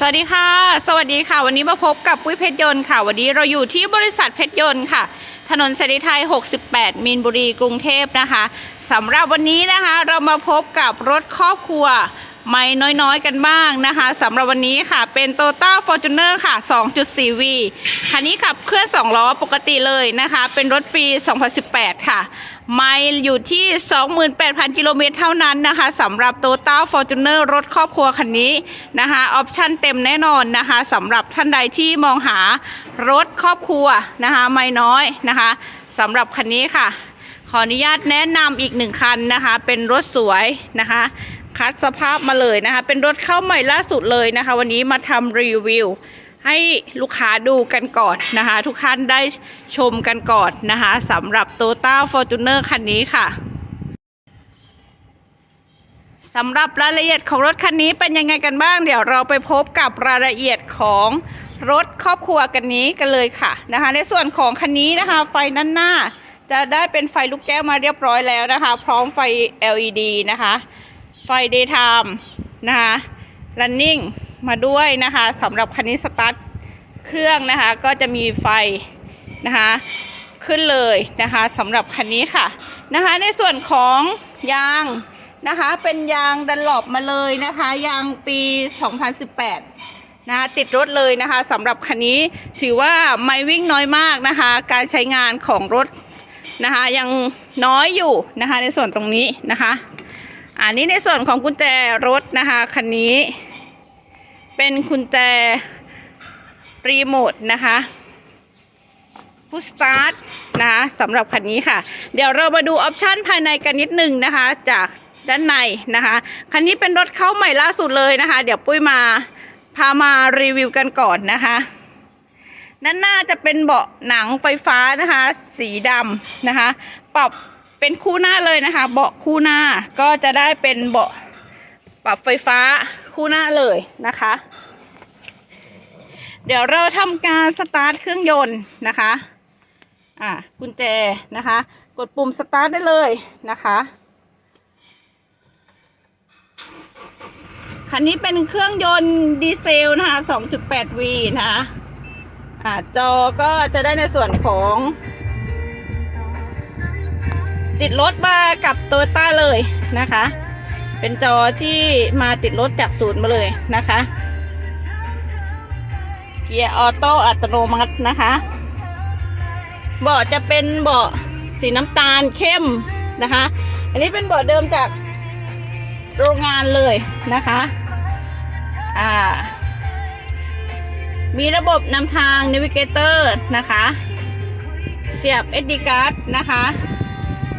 สวัสดีค่ะ สวัสดีค่ะ วันนี้มาพบกับปุ้ยเพชรยนต์ค่ะ วันนี้เราอยู่ที่บริษัทเพชรยนต์ค่ะ ถนนเสรีไทย 68 มีนบุรีกรุงเทพนะคะสำหรับวันนี้นะคะ เรามาพบกับรถครอบครัวไม่น้อยๆกันบ้างนะคะสำหรับวันนี้ค่ะเป็น t o y o t a Fortuner ค่ะ 2.4V คันนี้ขับเคลื่อน2ล้อปกติเลยนะคะ เป็นรถปี 2018 ค่ะ ไม่อยู่ที่ 28,000 กิโลเมตรเท่านั้นนะคะสำหรับ t o y o t a Fortuner รถครอบครัวคันนี้นะคะออปชั่นเต็มแน่นอนนะคะสำหรับท่านใดที่มองหารถครอบครัวนะคะไม่น้อยนะคะสำหรับคันนี้ค่ะ ขออนุญาตแนะนำอีกหนึ่งคันนะคะ เป็นรถสวยนะคะคัดสภาพมาเลยนะคะ เป็นรถเข้าใหม่ล่าสุดเลยนะคะ วันนี้มาทำรีวิว ให้ลูกค้าดูกันก่อนนะคะ ทุกท่านได้ชมกันก่อนนะคะสำหรับ t o y o t a Fortuner คันนี้ค่ะสำหรับรายละเอียดของรถคันนี้เป็นยังไงกันบ้าง เดี๋ยวเราไปพบกับรายละเอียดของรถครอบครัวกันนี้กันเลยค่ะนะคะ ในส่วนของคันนี้นะคะ ไฟด้านหน้า จะได้เป็นไฟลูกแก้วมาเรียบร้อยแล้วนะคะ พร้อมไฟ LED นะคะ ไฟ daytime นะคะ running มาด้วยนะคะสำหรับคันนี้สตาร์ทเครื่องนะคะก็จะมีไฟนะคะขึ้นเลยนะคะสำหรับคันนี้ค่ะนะคะในส่วนของยางนะคะเป็นยางดันหลบมาเลยนะคะยางปี 2018นะคะติดรถเลยนะคะสำหรับคันนี้ถือว่าไม่วิ่งน้อยมากนะคะการใช้งานของรถนะคะยังน้อยอยู่นะคะในส่วนตรงนี้นะคะอันนี้ในส่วนของกุญแจรถนะคะคันนี้ เป็นกุญแจรีโมทนะคะพุสตาร์ทนะคะสำหรับคันนี้ค่ะ เดี๋ยวเรามาดูออปชันภายในกันนิดนึงนะคะ จากด้านในนะคะ คันนี้เป็นรถเข้าใหม่ล่าสุดเลยนะคะ เดี๋ยวปุ้ยมาพามารีวิวกันก่อนนะคะด้านหน้าจะเป็นเบาะหนังไฟฟ้านะคะ สีดำนะคะ ปรับเป็นคู่หน้าเลยนะคะ เบาะคู่หน้าก็จะได้เป็นเบาะปรับไฟฟ้า คู่หน้าเลยนะคะ เดี๋ยวเราทำการสตาร์ทเครื่องยนต์นะคะ อ่ากุญแจนะคะ กดปุ่มสตาร์ทได้เลยนะคะคันนี้เป็นเครื่องยนต์ดีเซลนะคะ 2.8V นะคะอ่าจอก็จะได้ในส่วนของ ติดรถมากับโตโยต้าเลยนะคะ เป็นจอที่มาติดรถจากศูนย์มาเลยนะคะ เกียร์ออโต้อัตโนมัตินะคะ เบาะจะเป็นเบาะสีน้ำตาลเข้มนะคะ อันนี้เป็นเบาะเดิมจากโรงงานเลยนะคะ อ่า มีระบบนำทาง Navigator นะคะ เสียบ SD card นะคะ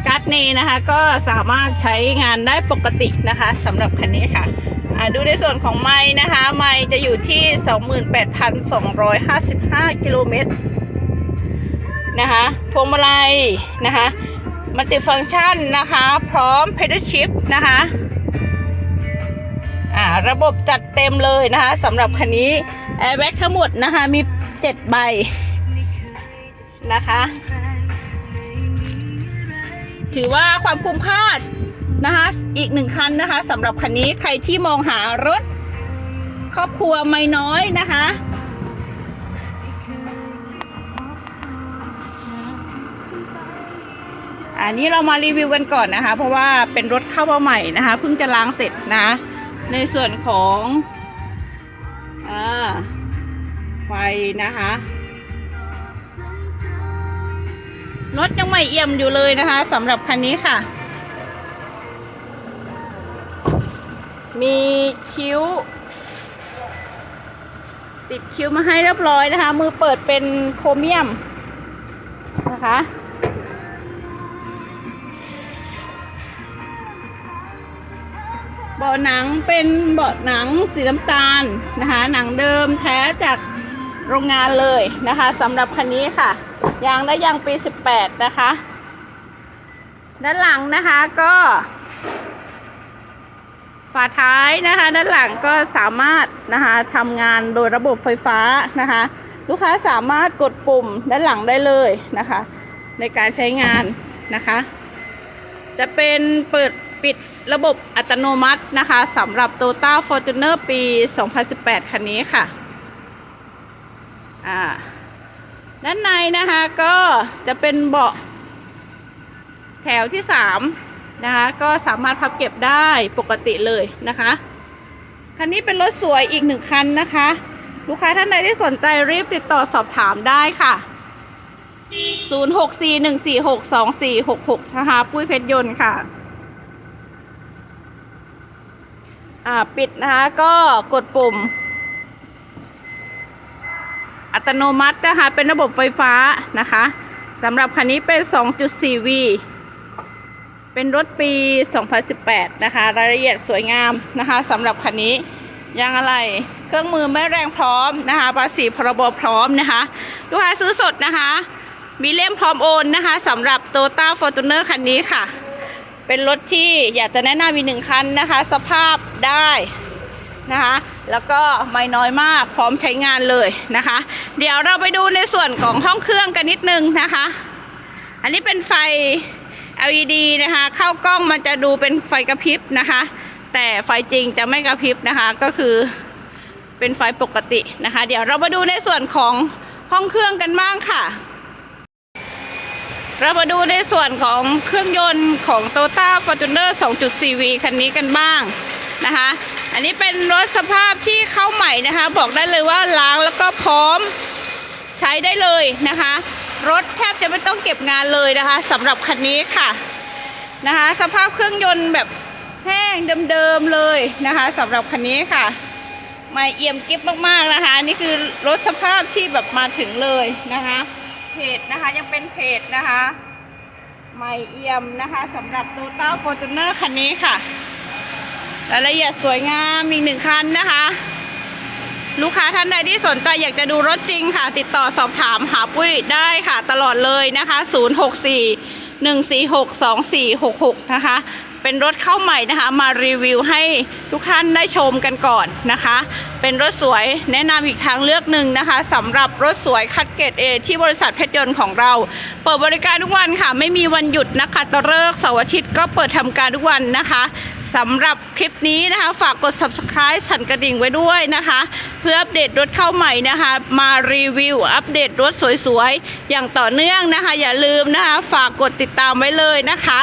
การ์ดเนนะคะ ก็สามารถใช้งานได้ปกตินะคะสำหรับคันนี้ค่ะดูในส่วนของไม้นะคะ ไม้จะอยู่ที่ 28,255 กิโลเมตรนะคะพวงมาลัยนะคะมัลติฟังก์ชันนะคะ พร้อม pedal shift นะคะอ่าระบบจัดเต็มเลยนะคะสำหรับคันนี้แอร์แบ็กทั้งหมดนะคะ มี 7 ใบนะคะ ถือว่าความคุ้มค่านะคะอีกหนึ่งคันนะคะสำหรับคันนี้ใครที่มองหารถ ครอบครัวไม่น้อยนะคะอันนี้เรามารีวิวกันก่อนนะคะ เพราะว่าเป็นรถเข้ามาใหม่นะคะเพิ่งจะล้างเสร็จนะ ในส่วนของอไฟนะคะ รถยังใหม่เอี่ยมอยู่เลยนะคะสำหรับคันนี้ค่ะ มีคิ้ว ติดคิ้วมาให้เรียบร้อยนะคะ มือเปิดเป็นโครเมียมนะคะเบาะหนังเป็นเบาะหนังสีน้ำตาลนะคะ หนังเดิมแท้จากโรงงานเลยนะคะสำหรับคันนี้ค่ะ ยางได้ยางปี 18 นะคะ ด้านหลังนะคะก็ ฝาท้ายนะคะ ด้านหลังก็สามารถนะคะทำงานโดยระบบไฟฟ้านะคะ ลูกค้าสามารถกดปุ่มด้านหลังได้เลยนะคะ ในการใช้งานนะคะ จะเป็นเปิดปิดระบบอัตโนมัตินะคะสำหรับ Toyota Fortuner ปี 2018 คันนี้ค่ะ อ่า ด้านในนะคะก็จะเป็นเบาะแถวที่3นะคะก็สามารถพับเก็บได้ปกติเลยนะคะ คันนี้เป็นรถสวยอีกหนึ่งคันนะคะ ลูกค้าท่านใดที่สนใจรีบติดต่อสอบถามได้ค่ะ 0641462466 นะคะปุ้ยเพชรยนต์ค่ะอ่าปิดนะคะก็กดปุ่ม อัตโนมัตินะคะ เป็นระบบไฟฟ้านะคะสำหรับคันนี้เป็น 2.4V เป็นรถปี 2018 นะคะ รายละเอียดสวยงามนะคะสำหรับคันนี้ยางอะไรเครื่องมือไม่แรงพร้อมนะคะภาษีพรบพร้อมนะคะลูกค้าซื้อสดนะคะ มีเล่มพร้อมโอนนะคะสำหรับ Toyota Fortuner คันนี้ค่ะ เป็นรถที่อยากจะแนะนำอีกหนึ่งคันนะคะ สภาพได้ นะคะ แล้วก็ไม่น้อยมากพร้อมใช้งานเลยนะคะ เดี๋ยวเราไปดูในส่วนของห้องเครื่องกันนิดนึงนะคะ อันนี้เป็นไฟ LED นะคะ เข้ากล้องมันจะดูเป็นไฟกระพริบนะคะ แต่ไฟจริงจะไม่กระพริบนะคะ ก็คือเป็นไฟปกตินะคะ เดี๋ยวเรามาดูในส่วนของห้องเครื่องกันบ้างค่ะ เรามาดูในส่วนของเครื่องยนต์ของ Toyota Fortuner 2.4V คันนี้กันบ้างนะคะ อันนี้เป็นรถสภาพที่เข้าใหม่นะคะ บอกได้เลยว่าล้างแล้วก็พร้อมใช้ได้เลยนะคะ รถแทบจะไม่ต้องเก็บงานเลยนะคะสำหรับคันนี้ค่ะนะคะ สภาพเครื่องยนต์แบบแห้งเดิมๆเลยนะคะสำหรับคันนี้ค่ะไม่เอี่ยมกิ๊บมากๆนะคะ นี่คือรถสภาพที่แบบมาถึงเลยนะคะ เพจนะคะยังเป็นเพจนะคะ ไม่เอี่ยมนะคะสำหรับ Toyota Fortuner คันนี้ค่ะ รายละเอียดสวยงามอีกหนึ่งคันนะคะ ลูกค้าท่านใดที่สนใจอยากจะดูรถจริงค่ะ ติดต่อสอบถามหาปุ้ยได้ค่ะ ตลอดเลยนะคะ 064 146 2466 นะคะ เป็นรถเข้าใหม่นะคะ มารีวิวให้ทุกท่านได้ชมกันก่อนนะคะ เป็นรถสวยแนะนำอีกทางเลือกหนึ่งนะคะสำหรับรถสวยคัดเกรด A ที่บริษัทเพชรยนต์ของเรา เปิดบริการทุกวันค่ะ ไม่มีวันหยุดนะคะตะเลิกเสาร์อาทิตย์ก็เปิดทำการทุกวันนะคะ สำหรับคลิปนี้นะคะฝากกด subscribe สั่นกระดิ่งไว้ด้วยนะคะ เพื่ออัปเดตรถเข้าใหม่นะคะ มารีวิวอัปเดตรถสวยๆ อย่างต่อเนื่องนะคะ อย่าลืมนะคะ ฝากกดติดตามไว้เลยนะคะ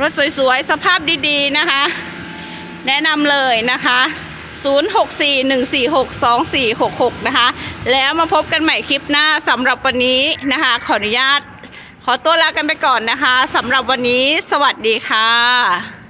รถสวยๆ สภาพดีๆนะคะ แนะนำเลยนะคะ 0641462466 นะคะ แล้วมาพบกันใหม่คลิปหน้าสำหรับวันนี้นะคะ ขออนุญาตขอตัวลากันไปก่อนนะคะสำหรับวันนี้ สวัสดีค่ะ